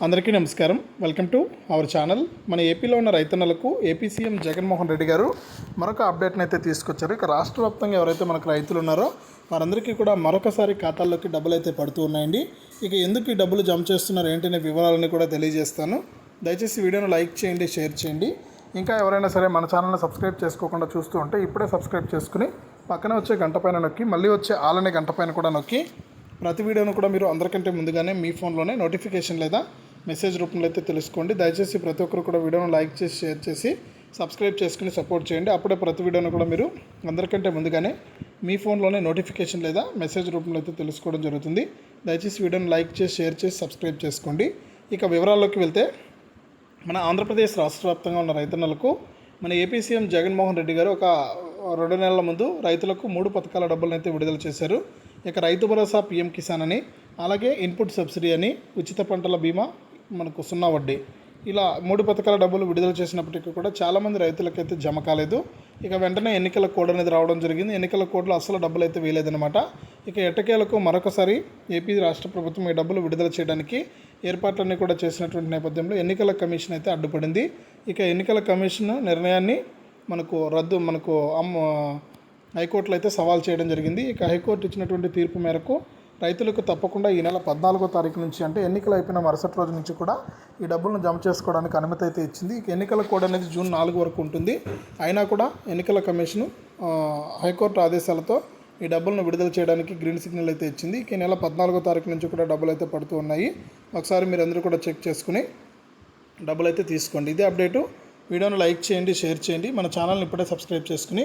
అందరికీ నమస్కారం. Welcome to our channel మన ఏపీలో ఉన్న రైతన్నలకు ఏపీ సీఎం జగన్మోహన్ రెడ్డి గారు మరొక అప్డేట్ని అయితే తీసుకొచ్చారు. ఇక రాష్ట్ర వ్యాప్తంగా ఎవరైతే మనకు రైతులు ఉన్నారో వారందరికీ కూడా మరొకసారి ఖాతాల్లోకి డబ్బులు అయితే పడుతూ ఉన్నాయండి. ఇక ఎందుకు ఈ డబ్బులు జమ చేస్తున్నారు? ఏంటనే వివరాలని కూడా తెలియజేస్తాను. దయచేసి వీడియోను లైక్ చేయండి షేర్ చేయండి. ఇంకా ఎవరైనా సరే మన ఛానల్ని సబ్స్క్రైబ్ చేసుకోకుండా చూస్తూ ఉంటే ఇప్పుడే సబ్స్క్రైబ్ చేసుకుని పక్కనే వచ్చే గంట పైన నొక్కి మళ్ళీ వచ్చే ఆలనే గంట పైన కూడా నొక్కి ప్రతి వీడియోను కూడా మీరు అందరికంటే ముందుగానే మీ ఫోన్లోనే నోటిఫికేషన్ లేదా మెసేజ్ రూపంలో అయితే తెలుసుకోండి. దయచేసి ప్రతి ఒక్కరు కూడా వీడియోను లైక్ చేసి షేర్ చేసి సబ్స్క్రైబ్ చేసుకుని సపోర్ట్ చేయండి. అప్పుడే ప్రతి వీడియోను కూడా మీరు అందరికంటే ముందుగానే మీ ఫోన్లోనే నోటిఫికేషన్ లేదా మెసేజ్ రూపంలో అయితే తెలుసుకోవడం జరుగుతుంది. దయచేసి వీడియోను లైక్ చేసి షేర్ చేసి సబ్స్క్రైబ్ చేసుకోండి. ఇక వివరాల్లోకి వెళ్తే మన ఆంధ్రప్రదేశ్ రాష్ట్ర వ్యాప్తంగా ఉన్న రైతన్నలకు మన ఏపీ సీఎం జగన్మోహన్ రెడ్డి గారు ఒక రెండు నెలల ముందు రైతులకు మూడు పథకాల డబ్బులను అయితే విడుదల చేశారు. ఇక రైతు భరోసా పీఎం కిసాన్ అని అలాగే ఇన్పుట్ సబ్సిడీ అని ఉచిత పంటల బీమా మనకు సున్నా వడ్డీ. ఇలా మూడు పథకాల డబ్బులు విడుదల చేసినప్పటికీ కూడా చాలామంది రైతులకైతే జమ కాలేదు. ఇక వెంటనే ఎన్నికల కోడ్ అనేది రావడం జరిగింది. ఎన్నికల కోడ్లో అసలు డబ్బులు అయితే వీలేదనమాట ఇక ఎట్టకేలకు మరొకసారి ఏపీ రాష్ట్ర ప్రభుత్వం ఈ డబ్బులు విడుదల చేయడానికి ఏర్పాట్లన్నీ కూడా చేసినటువంటి నేపథ్యంలో ఎన్నికల కమిషన్ అయితే అడ్డుపడింది. ఇక ఎన్నికల కమిషన్ నిర్ణయాన్ని మనకు రద్దు మనకు అమ్మ హైకోర్టులో అయితే సవాల్ చేయడం జరిగింది. ఇక హైకోర్టు ఇచ్చినటువంటి తీర్పు మేరకు రైతులకు తప్పకుండా ఈ నెల పద్నాలుగో తారీఖు నుంచి అంటే ఎన్నికలు అయిపోయిన మరుసటి రోజు నుంచి కూడా ఈ డబ్బులను జమ చేసుకోవడానికి అనుమతి అయితే ఇచ్చింది. ఇక ఎన్నికల కోడ్ అనేది జూన్ నాలుగు వరకు ఉంటుంది. అయినా కూడా ఎన్నికల కమిషను హైకోర్టు ఆదేశాలతో ఈ డబ్బులను విడుదల చేయడానికి గ్రీన్ సిగ్నల్ అయితే ఇచ్చింది. ఈ నెల పద్నాలుగో తారీఖు నుంచి కూడా డబ్బులు అయితే పడుతూ ఉన్నాయి. ఒకసారి మీరు అందరూ కూడా చెక్ చేసుకుని డబ్బులు అయితే తీసుకోండి. ఇదే అప్డేటు. వీడియోను లైక్ చేయండి షేర్ చేయండి. మన ఛానల్ని ఇప్పుడే సబ్స్క్రైబ్ చేసుకుని